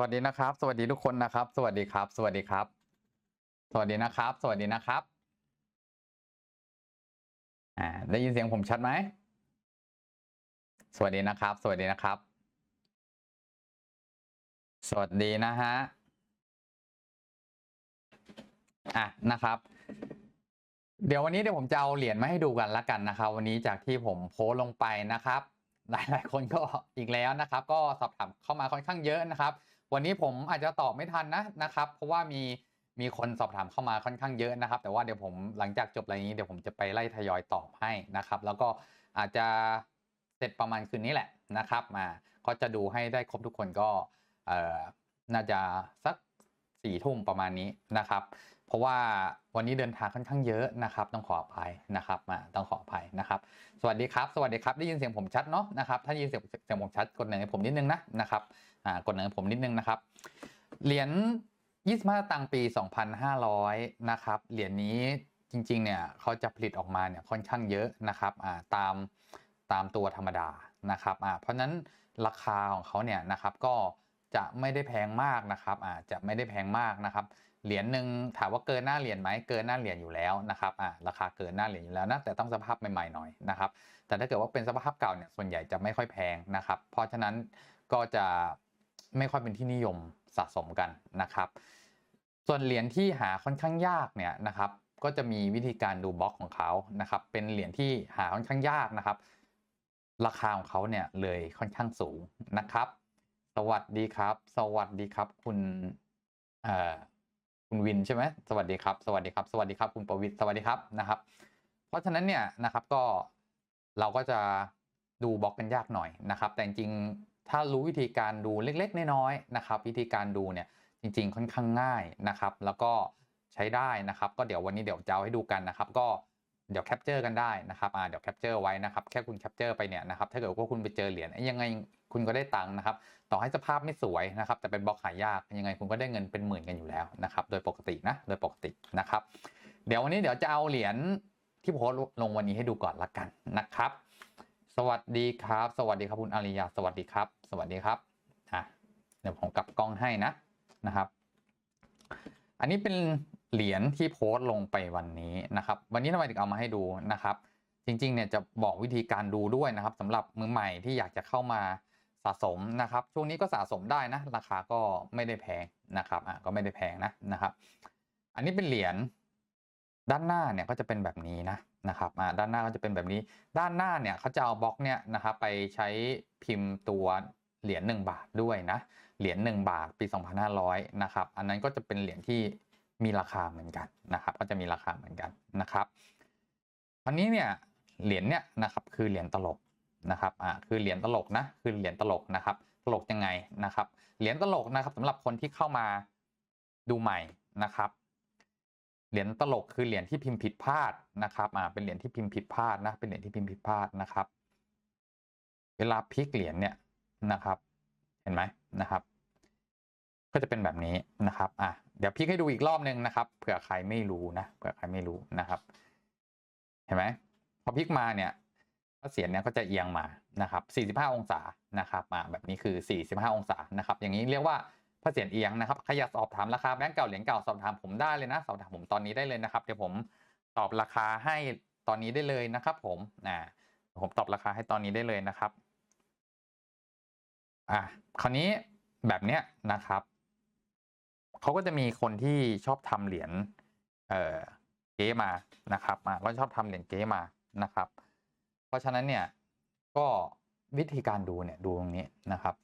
วัสดีนะครับ สวัสดีทุกคนนะครับ สวัสดีครับ สวัสดีครับ สวัสดีนะครับ สวัสดีนะครับ อ่า ได้ยินเสียงผมชัดไหม สวัสดีนะครับ สวัสดีนะครับ สวัสดีนะฮะ อะ นะครับเดี๋ยววันนี้เดี๋ยวผมจะเอาเหรียญมาให้ดูกันละกันนะครับ วันนี้จากที่ผมโพสลงไปนะครับ หลายๆคนก็อีกแล้วนะครับ ก็สอบถามเข้ามาค่อนข้างเยอะนะครับ วันนี้ผมอาจจะตอบไม่ทันนะนะครับ เพราะว่ามีมีคนสอบถามเข้ามาค่อนข้างเยอะนะครับ แต่ว่าเดี๋ยวผมหลังจากจบอะไรนี้เดี๋ยวผมจะไปไล่ทยอยตอบให้นะครับ แล้วก็อาจจะเสร็จประมาณคืนนี้แหละนะครับ มาก็จะดูให้ได้ครบทุกคนก็น่าจะสักสี่ทุ่มประมาณนี้นะครับ เพราะว่าวันนี้เดินทางค่อนข้างเยอะนะครับ ต้องขออภัยนะครับมาต้องขออภัยนะครับ สวัสดีครับ สวัสดีครับได้ยินเสียงผมชัดเนาะนะครับถ้าได้ยินเสียงเสียงผมชัดกดหนึ่งให้ผมนิดนึงนะนะครับอ่ากดหนึ่งให้ผมนิดนึงนะครับเหรียญ25ตังค์ปี 2,500นะครับเหรียญนี้จริงๆเนี่ยเขาจะผลิตออกมาเนี่ยค่อนข้างเยอะนะครับอ่าตามตามตัวธรรมดานะครับอ่าเพราะฉะนั้นราคาของเขาเนี่ยนะครับก็จะไม่ได้แพงมากนะครับอ่าจะไม่ได้แพงมากนะครับ เหรียญหนึ่งถามว่าเกินหน้าเหรียญไหมเกินหน้าเหรียญอยู่แล้วนะครับอ่าราคาเกินหน้าเหรียญอยู่แล้วนะแต่ต้องสภาพใหม่ๆหน่อยนะครับแต่ถ้าเกิดว่าเป็นสภาพเก่าเนี่ยส่วนใหญ่จะไม่ค่อยแพงนะครับเพราะฉะนั้นก็จะไม่ค่อยเป็นที่นิยมสะสมกันนะครับ ส่วนเหรียญที่หาค่อนข้างยากเนี่ยนะครับก็จะมีวิธีการดูบล็อกของเขานะครับ เป็นเหรียญที่หาค่อนข้างยากนะครับ ราคาของเขาเนี่ยเลยค่อนข้างสูงนะครับ สวัสดีครับ สวัสดีครับ คุณเอ่อ คุณวินใช่ไหมสวัสดีครับ สวัสดีครับ สวัสดีครับ คุณประวิทย์สวัสดีครับนะครับ เพราะฉะนั้นเนี่ยนะครับก็เราก็จะดูบล็อกกันยากหน่อยนะครับ แต่จริงถ้ารู้วิธีการดูเล็กๆ น้อยๆนะครับ วิธีการดูเนี่ยจริง ๆ ค่อนข้างง่ายนะครับ แล้วก็ใช้ได้นะครับ ก็เดี๋ยววันนี้เดี๋ยวจะเอาให้ดูกันนะครับ ก็เดี๋ยวแคปเจอร์กันได้นะครับอ่าเดี๋ยวแคปเจอร์ไว้นะครับ แค่คุณแคปเจอร์ไปเนี่ยนะครับ ถ้าเกิดว่าคุณไปเจอเหรียญยังไง คุณก็ได้ตังค์นะครับ ต่อให้สภาพไม่สวยนะครับ แต่เป็นบล็อกหายากยังไงคุณก็ได้เงินเป็นหมื่นกันอยู่แล้วนะครับ โดยปกตินะ โดยปกตินะครับ เดี๋ยววันนี้เดี๋ยวจะเอาเหรียญที่โพสต์ลงวันนี้ให้ดูก่อนละกันนะครับ สวัสดีครับ สวัสดีครับคุณอาริยา สวัสดีครับ สวัสดีครับอะเดี๋ยวผมกลับกล้องให้นะนะครับ อันนี้เป็นเหรียญที่โพสต์ลงไปวันนี้นะครับ วันนี้ทำไมถึงเอามาให้ดูนะครับ จริงๆเนี่ยจะบอกวิธีการดูด้วยนะครับสำหรับมือใหม่ที่อยากจะเข้ามา สะสมนะครับ ช่วงนี้ก็สะสมได้นะ ราคาก็ไม่ได้แพงนะครับอะก็ไม่ได้แพงนะนะครับ อันนี้เป็นเหรียญด้านหน้าเนี่ยก็จะเป็นแบบนี้นะนะครับอ่าด้านหน้าก็จะเป็นแบบนี้ ด้านหน้าเนี่ยเขาจะเอาบล็อกเนี่ยนะครับไปใช้พิมพ์ตัวเหรียญ1บาทด้วยนะเหรียญ1บาทปี 2500นะครับอันนั้นก็จะเป็นเหรียญที่มีราคาเหมือนกันนะครับ ก็จะมีราคาเหมือนกันนะครับอันนี้เนี่ยเหรียญเนี่ยนะครับคือเหรียญตลก นะครับอ่าคือเหรียญตลกนะคือเหรียญตลกนะครับ ตลกยังไงนะครับ เหรียญตลกนะครับสำหรับคนที่เข้ามาดูใหม่นะครับเหรียญตลกคือเหรียญที่พิมพ์ผิดพลาดนะครับอ่าเป็นเหรียญที่พิมพ์ผิดพลาดนะ เป็นเหรียญที่พิมพ์ผิดพลาดนะครับ เวลาพลิกเหรียญเนี่ยนะครับ เห็นไหมนะครับ ก็จะเป็นแบบนี้นะครับอะเดี๋ยวพลิกให้ดูอีกรอบนึงนะครับ เผื่อใครไม่รู้นะ เผื่อใครไม่รู้นะครับ เห็นไหมพอพลิกมาเนี่ย เสียรเนี่ยก็จะเอียงมานะครับ 45 องศานะครับอ่าแบบนี้คือ 45 องศานะครับ อย่างนี้เรียกว่าพระเสียรเอียงนะครับ ใครอยากสอบถามราคาแบงก์เก่าเหรียญเก่าสอบถามผมได้เลยนะ สอบถามผมตอนนี้ได้เลยนะครับ เดี๋ยวผมตอบราคาให้ตอนนี้ได้เลยนะครับ ผมอ่าผมตอบราคาให้ตอนนี้ได้เลยนะครับอะคราวนี้แบบเนี้ยนะครับเขาก็จะมีคนที่ชอบทำเหรียญเอ่อเก๊มานะครับมาก็ชอบทำเหรียญเก๊มานะครับ เพราะฉะนั้นเนี่ยก็วิธีการดูเนี่ยดูตรงนี้นะครับ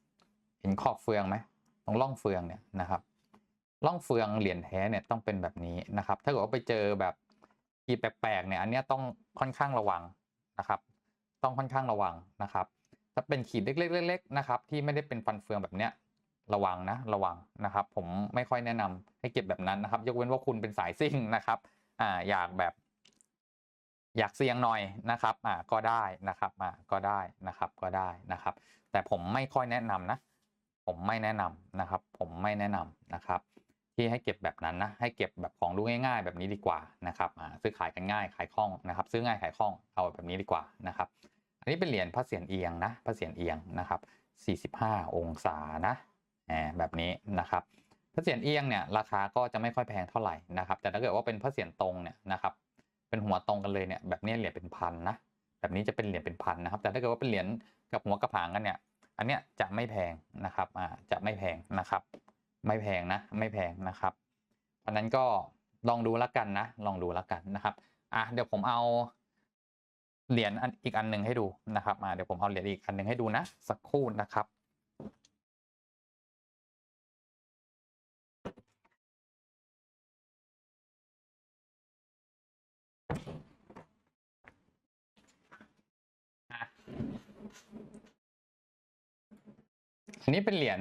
เห็นขอบเฟืองไหมตรงร่องเฟืองเนี่ยนะครับร่องเฟืองเหรียญแท้เนี่ยต้องเป็นแบบนี้นะครับ ถ้าเกิดว่าไปเจอแบบขีดแปลกๆเนี่ยอันนี้ต้องค่อนข้างระวังนะครับ ต้องค่อนข้างระวังนะครับ ถ้าเป็นขีดเล็กๆๆๆนะครับ ที่ไม่ได้เป็นฟันเฟืองแบบเนี้ยระวังนะระวังนะครับ ผมไม่ค่อยแนะนำให้เก็บแบบนั้นนะครับ ยกเว้นว่าคุณเป็นสายซิ่งนะครับอ่าอยากแบบ อยากเสี่ยงหน่อยนะครับอ่าก็ได้นะครับอ่าก็ได้นะครับก็ได้นะครับ แต่ผมไม่ค่อยแนะนำนะ ผมไม่แนะนำนะครับ ผมไม่แนะนำนะครับ ที่ให้เก็บแบบนั้นนะให้เก็บแบบของดูง่ายๆ แบบนี้ดีกว่านะครับอ่าซื้อขายกันง่ายขายคล่องนะครับ ซื้อง่ายขายคล่องเอาแบบนี้ดีกว่านะครับ อันนี้เป็นเหรียญพระเศียรเอียงนะพระเศียรเอียงนะครับ 45 องศานะแหมแบบนี้นะครับพระเศียรเอียงเนี่ยราคาก็จะไม่ค่อยแพงเท่าไหร่นะครับ แต่ถ้าเกิดว่าเป็นพระเศียรตรงเนี่ยนะครับ เป็นหัวตรงกันเลยเนี่ยแบบนี้เหรียญเป็นพันนะแบบนี้จะเป็นเหรียญเป็นพันนะครับ แต่ถ้าเกิดว่าเป็นเหรียญกับหัวกระผางกันเนี่ย อันเนี้ยจะไม่แพงนะครับอ่าจะไม่แพงนะครับ ไม่แพงนะไม่แพงนะครับ เพราะนั้นก็ลองดูแล้วกันนะ ลองดูแล้วกันนะครับอะเดี๋ยวผมเอาเหรียญอันอีกอันหนึ่งให้ดูนะครับอ่าเดี๋ยวผมเอาเหรียญอีกอันหนึ่งให้ดูนะ สักครู่นะครับ อันนี้เป็นเหรียญ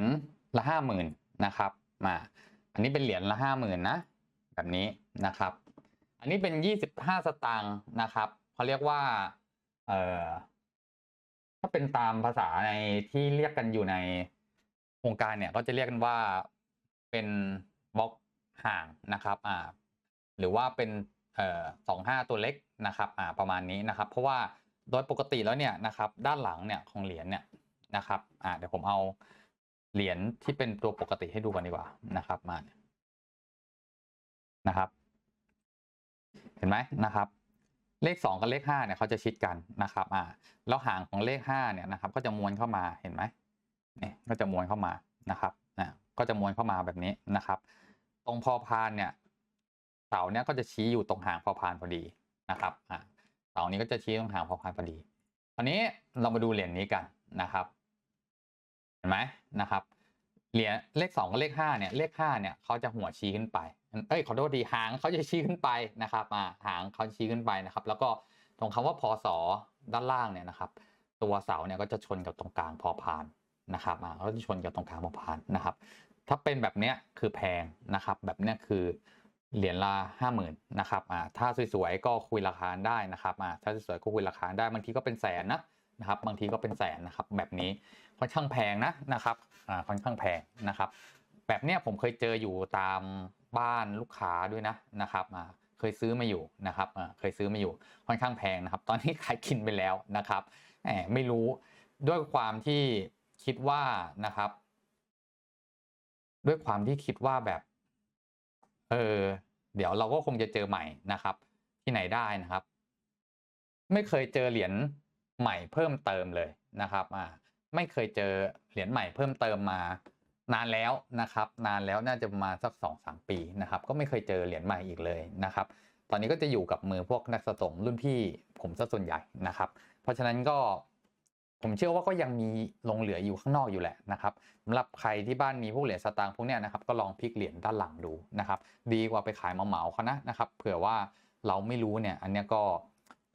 ละห้าหมื่นนะครับมาอันนี้เป็นเหรียญละห้าหมื่นนะ แบบนี้นะครับ อันนี้เป็นยี่สิบห้าสตางค์นะครับเขาเรียกว่าเอ่อถ้าเป็นตามภาษาในที่เรียกกันอยู่ในวงการเนี่ยก็จะเรียกกันว่าเป็นบล็อกห่างนะครับอ่าหรือว่าเป็นเอ่อสองห้าตัวเล็กนะครับอ่าประมาณนี้นะครับ เพราะว่า โดยปกติแล้วเนี่ยนะครับด้านหลังเนี่ยของเหรียญเนี่ยนะครับอ่าเดี๋ยวผมเอาเหรียญที่เป็นตัวปกติให้ดูกันดีกว่านะครับมานนะครับ เห็นไหมนะครับ เลขสองกับเลขห้าเนี่ยเขาจะชิดกันนะครับอ่าแล้วหางของเลขห้าเนี่ยนะครับ ก็จะม้วนเข้ามาเห็นไหมเนี่ยก็จะม้วนเข้ามานะครับอ่าก็จะม้วนเข้ามาแบบนี้นะครับ ตรงพอพานเนี่ยเสาเนี่ยก็จะชี้อยู่ตรงหางพอพานพอดีนะครับอ่า เสานี้ก็จะชี้ตรงหางพอพานพอดีคราวนี้เรามาดูเหรียญนี้กันนะครับเห็นไหมนะครับ เหรียญเลขสองกับเลขห้าเนี่ยเลขห้าเนี่ยเขาจะหัวชี้ขึ้นไปเอ้ยขอโทษดีหางเขาจะชี้ขึ้นไปนะครับอ่าหางเขาชี้ขึ้นไปนะครับ แล้วก็ตรงคำว่าพศด้านล่างเนี่ยนะครับ ตัวเสาเนี่ยก็จะชนกับตรงกลางพอพานนะครับอ่าเขาจะชนกับตรงกลางพอพานนะครับ ถ้าเป็นแบบเนี้ยคือแพงนะครับ แบบเนี้ยคือ เหรียญละห้าหมื่นนะครับอ่าถ้าสวยๆก็คุยราคาได้นะครับอ่าถ้าสวยๆก็คุยราคาได้บางทีก็เป็นแสนนะนะครับบางทีก็เป็นแสนนะครับแบบนี้ค่อนข้างแพงนะนะครับอ่าค่อนข้างแพงนะครับ แบบเนี้ยผมเคยเจออยู่ตามบ้านลูกค้าด้วยนะนะครับอ่าเคยซื้อมาอยู่นะครับอ่าเคยซื้อมาอยู่ค่อนข้างแพงนะครับ ตอนนี้ขายกินไปแล้วนะครับแหมไม่รู้ด้วยความที่คิดว่านะครับ ด้วยความที่คิดว่าแบบ เออ เดี๋ยวเราก็คงจะเจอใหม่นะครับ ที่ไหนได้นะครับ ไม่เคยเจอเหรียญใหม่เพิ่มเติมเลยนะครับอ่าไม่เคยเจอเหรียญใหม่เพิ่มเติมมานานแล้วนะครับ นานแล้วน่าจะมาสักสองสามปีนะครับ ก็ไม่เคยเจอเหรียญใหม่อีกเลยนะครับ ตอนนี้ก็จะอยู่กับมือพวกนักสะสมรุ่นพี่ผมซะส่วนใหญ่นะครับ เพราะฉะนั้นก็ ผมเชื่อว่าก็ยังมีลงเหลืออยู่ข้างนอกอยู่แหละนะครับสำหรับใครที่บ้านมีพวกเหรียญสตางค์พวกเนี้ยนะครับก็ลองพลิกเหรียญด้านหลังดูนะครับดีกว่าไปขายเหมาๆเขานะนะครับเผื่อว่าเราไม่รู้เนี่ยอันนี้ก็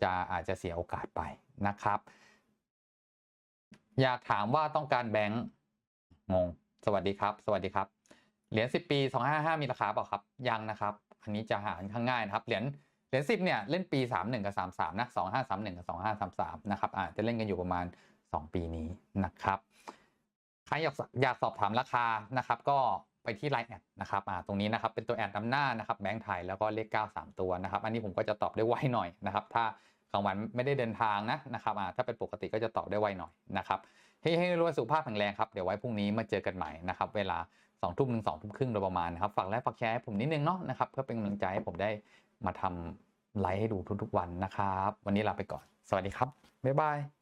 จะอาจจะเสียโอกาสไปนะครับ อยากถามว่าต้องการแบงค์งง สวัสดีครับ สวัสดีครับ เหรียญ10 ปี 255 มีราคาเปล่าครับ ยังนะครับ อันนี้จะหาข้างง่ายนะครับ เหรียญ เหรียญ10เนี่ยเล่นปี 31 กับ 33 นะ 2531 กับ 2533 นะครับอาจจะเล่นกันอยู่ประมาณ 2 ปีนี้นะครับใครอยากอยากสอบถามราคานะครับก็ไปที่ไลน์แอดนะครับอ่าตรงนี้นะครับเป็นตัวแอดนำหน้านะครับแบงค์ไทยแล้วก็เลข 9 3 ตัวนะครับ อันนี้ผมก็จะตอบได้ไวหน่อยนะครับ ถ้ากลางวันไม่ได้เดินทางนะนะครับอ่าถ้าเป็นปกติก็จะตอบได้ไวหน่อยนะครับให้ให้รวยสุขภาพแข็งแรงครับ เดี๋ยวไว้พรุ่งนี้มาเจอกันใหม่นะครับเวลา2องทุ่มถึงสองทุ่มครึ่งโดยประมาณนะครับฝากไลค์ฝากแชร์ให้ผมนิดนึงเนาะนะครับเพื่อเป็นกำลังใจให้ผมได้มาทำไลฟ์ให้ดูทุกๆวันนะครับ วันนี้ลาไปก่อน สวัสดีครับบ๊ายบาย